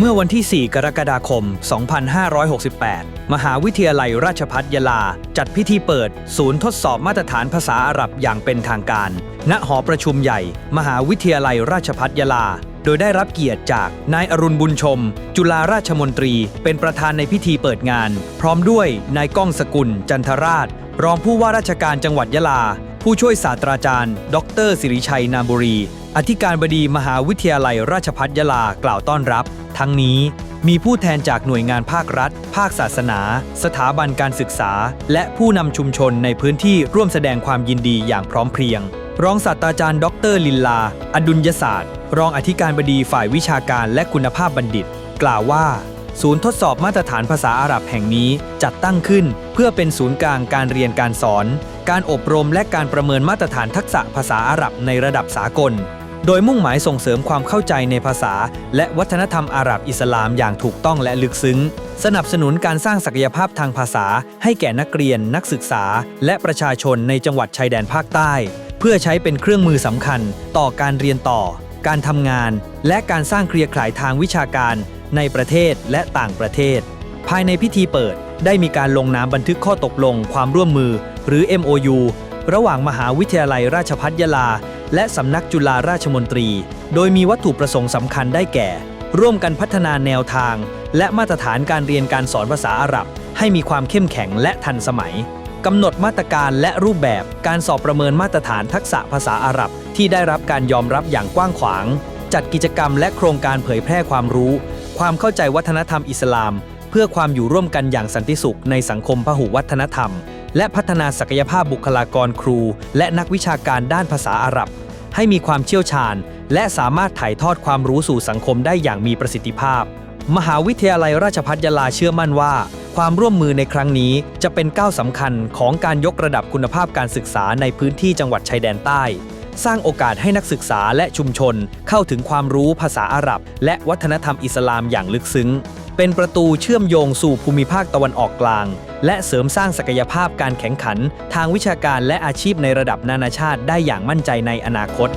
เมื่อวันที่ 4 กรกฎาคม 2568 มหาวิทยาลัยราชภัฏยะลา จัดพิธีเปิด ศูนย์ทดสอบมาตรฐานภาษาอาหรับอย่างเป็นทางการ ณ หอประชุมใหญ่ มหาวิทยาลัยราชภัฏยะลา โดยได้รับเกียรติจากนายอรุณบุญชม จุฬาราชมนตรี เป็นประธานในพิธีเปิดงาน พร้อมด้วยนายก้องสกุล จันทราช รองผู้ว่าราชการจังหวัดยะลา ผู้ช่วยศาสตราจารย์ ดร สิริชัยนามบุรี อธิการบดีมหาวิทยาลัยราชภัฏยะลากล่าวต้อนรับทั้งนี้มีผู้แทนจากหน่วยงานภาครัฐ ภาคศาสนา สถาบันการศึกษา และผู้นำชุมชนในพื้นที่ร่วมแสดงความยินดีอย่างพร้อมเพรียง รองศาสตราจารย์ ดรลินลา อดุลยศาสตร์ รองอธิการบดีฝ่ายวิชาการและคุณภาพบัณฑิต กล่าวว่า ศูนย์ทดสอบมาตรฐานภาษาอาหรับแห่งนี้จัดตั้งขึ้น เพื่อเป็นศูนย์กลางการเรียนการสอน การอบรมและการประเมินมาตรฐานทักษะภาษาอาหรับในระดับสากล โดยมุ่งหมายส่งเสริมความเข้าใจในภาษา และวัฒนธรรมอาหรับอิสลามอย่างถูกต้องและลึกซึ้ง สนับสนุนการสร้างศักยภาพทางภาษา ให้แก่นักเรียน นักศึกษา และประชาชนในจังหวัดชายแดนภาคใต้ เพื่อใช้เป็นเครื่องมือสำคัญ ต่อการเรียนต่อ การทำงาน และการสร้างเครือข่ายทางวิชาการ ในประเทศและต่างประเทศ ภายในพิธีเปิด ได้มีการลงนามบันทึกข้อตกลง ความร่วมมือ หรือ MOU ระหว่างมหาวิทยาลัยราชภัฏยะลา และสำนักจุฬาราชมนตรี โดยมีวัตถุประสงค์สำคัญได้แก่ ร่วมกันพัฒนาแนวทาง และมาตรฐานการเรียนการสอนภาษาอาหรับ ให้มีความเข้มแข็งและทันสมัยกำหนดมาตรการและรูปแบบการสอบประเมินมาตรฐานทักษะภาษาอาหรับ ที่ได้รับการยอมรับอย่างกว้างขวาง จัดกิจกรรมและโครงการเผยแพร่ความรู้ ความเข้าใจวัฒนธรรมอิสลาม เพื่อความอยู่ร่วมกันอย่างสันติสุขในสังคมพหุวัฒนธรรม และพัฒนาศักยภาพบุคลากรครู และนักวิชาการด้านภาษาอาหรับ ให้มีความเชี่ยวชาญ และสามารถถ่ายทอดความรู้สู่สังคมได้อย่างมีประสิทธิภาพ มหาวิทยาลัยราชภัฏยาลาเชื่อมั่นว่า ความร่วมมือในครั้งนี้จะเป็นก้าวสำคัญของการยกระดับคุณภาพการศึกษาในพื้นที่จังหวัดชายแดนใต้ สร้างโอกาสให้นักศึกษาและชุมชน เข้าถึงความรู้ภาษาอาหรับ และวัฒนธรรมอิสลามอย่างลึกซึ้ง เป็นประตูเชื่อมโยงสู่ภูมิภาคตะวันออกกลาง และเสริมสร้างศักยภาพการแข่งขัน ทางวิชาการและอาชีพในระดับนานาชาติได้อย่างมั่นใจในอนาคต